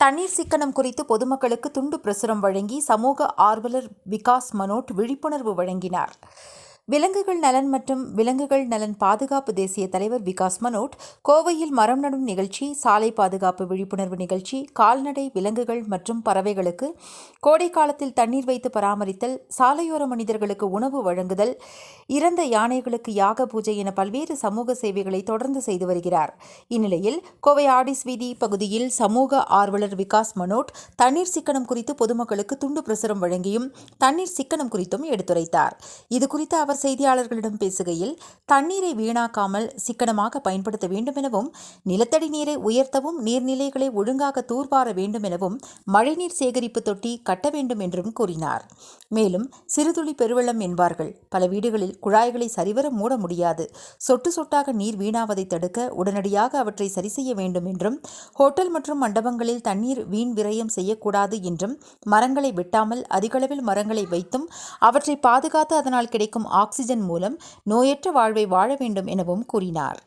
தண்ணீர் சிக்கனம் குறித்து பொதுமக்களுக்கு துண்டு பிரசுரம் வழங்கி சமூக ஆர்வலர் விகாஸ் மனோட் விழிப்புணர்வு வழங்கினார். விலங்குகள் நலன் மற்றும் விலங்குகள் நலன் பாதுகாப்பு தேசிய தலைவர் விகாஸ் மனோட் கோவையில் மரம் நடும் நிகழ்ச்சி சாலை பாதுகாப்பு விழிப்புணர்வு நிகழ்ச்சி கால்நடை விலங்குகள் மற்றும் பறவைகளுக்கு கோடை காலத்தில் தண்ணீர் வைத்து பராமரித்தல் சாலையோர மனிதர்களுக்கு உணவு வழங்குதல் இறந்த யானைகளுக்கு யாக பூஜை என பல்வேறு சமூக சேவைகளை தொடர்ந்து செய்து வருகிறார். இந்நிலையில் கோவை ஆடிஸ் வீதி பகுதியில் சமூக ஆர்வலர் விகாஸ் மனோட் தண்ணீர் சிக்கனம் குறித்து பொதுமக்களுக்கு துண்டு பிரசுரம் வழங்கியும் தண்ணீர் சிக்கனம் குறித்தும் எடுத்துரைத்தார். இதுகுறித்து அவர் செய்தியாளர்களிடம் பேசுகையில் தண்ணீரை வீணாக்காமல் சிக்கனமாக பயன்படுத்த வேண்டும் எனவும் நிலத்தடி நீரை உயர்த்தவும் நீர்நிலைகளை ஒழுங்காக தூர்வார வேண்டும் எனவும் மழைநீர் சேகரிப்பு தொட்டி கட்ட வேண்டும் என்றும் கூறினார். மேலும் சிறுதுளி பெருவெள்ளம் என்பார்கள். பல வீடுகளில் குழாய்களை சரிவர மூட முடியாது. சொட்டு சொட்டாக நீர் வீணாவதை தடுக்க உடனடியாக அவற்றை சரி செய்ய வேண்டும் என்றும் ஹோட்டல் மற்றும் மண்டபங்களில் தண்ணீர் வீண் விரயம் செய்யக்கூடாது என்றும் மரங்களை வெட்டாமல் அதிகளவில் மரங்களை வைத்தும் அவற்றை பாதுகாத்து அதனால் கிடைக்கும் ஆக்சிஜன் மூலம் நோயற்ற வாழ்வை வாழ வேண்டும் எனவும் கூறினார்.